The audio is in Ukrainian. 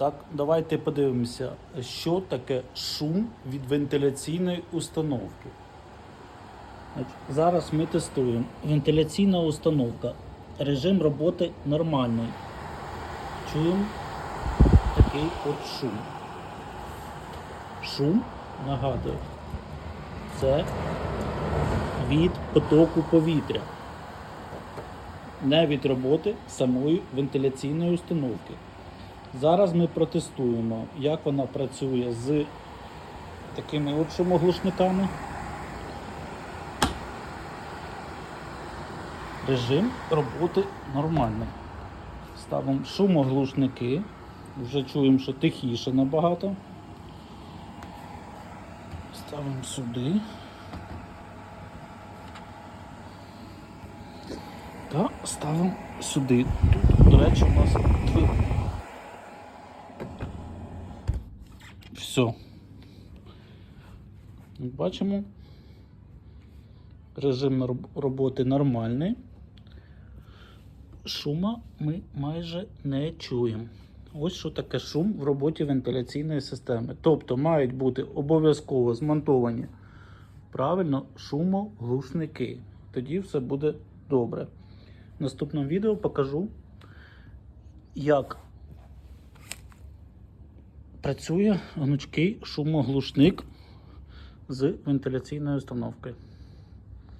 Так, давайте подивимося, що таке шум від вентиляційної установки. Зараз ми тестуємо. Вентиляційна установка. Режим роботи нормальний. Чуємо такий от шум. Шум, нагадую, це від потоку повітря. Не від роботи самої вентиляційної установки. Зараз ми протестуємо, як вона працює з такими от шумоглушниками. Режим роботи нормальний. Ставимо шумоглушники. Вже чуємо, що тихіше набагато. Ставимо сюди. Та ставимо сюди. Тут, до речі, у нас Все. Бачимо. Режим роботи нормальний. Шума ми майже не чуємо. Ось що таке шум в роботі вентиляційної системи. Тобто мають бути обов'язково змонтовані правильно шумоглушники. Тоді все буде добре. В наступному відео покажу, як працює гнучкий шумоглушник з вентиляційною установкою.